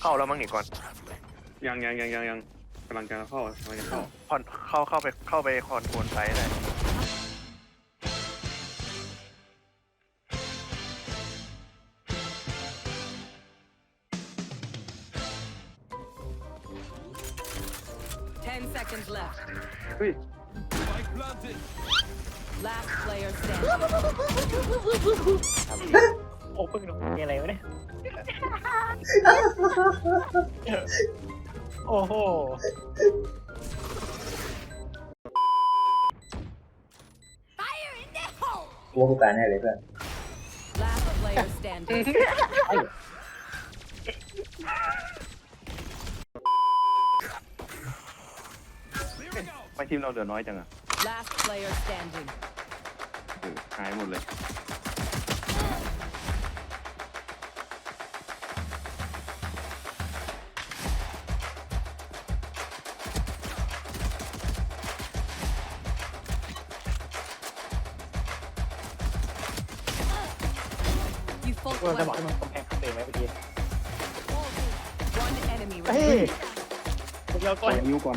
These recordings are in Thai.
เข้าแล้วมั้งนี่ก่อนยังยังยังยังยังกำลังจะเข้ากำลังจะเข้าคอนเข้าเข้าไปเข้าไปคอนโทรลไซต์ได้10 seconds left. เฮ้ย Last player standing. โอ้ เพิ่งลงมีอะไรวะเนี่ย โอ้โห กูว่ากูตายแน่เลยเพื่อน Last player standing. ไม่ทีมเราเหลือน้อยจังอะ Last player standing. โอ้โหหายหมดเลย You fought กูจะบอก well. ให้มึงกำแพงเต็มไหมเมื่อกี้ One enemy เฮ้ย remaining. เดี๋ยวปก่ล่ออยนนิ้วก่อน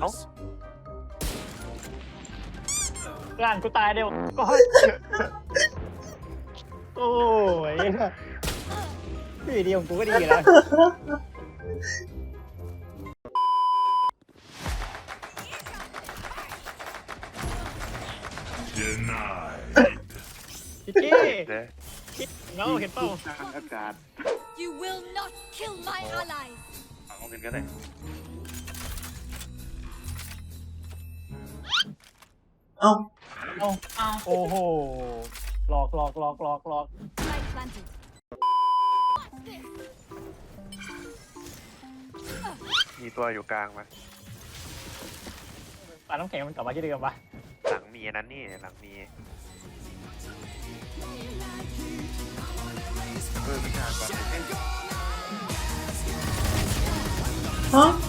เอ้าร่างกูตายเดี๋ยวก่อนโอ้ยพี่ดีของกูก็ดีอยู่แล้ว พี่จี้เด้อเงาเห็นเปล่าทางอากาศ You will not kill my allies. เอาเงินก็ได้เอ้าเอาโอ้โหหลอกหลอกหลอกหลอกหลอก Light planted. มีตัวอยู่กลางมาปลาน้ำแข็งมันกลับมาที่เดิมปะหลัง มีอันนั้นนี่หลังมีเออไม่ใช่ก่อน ฮะ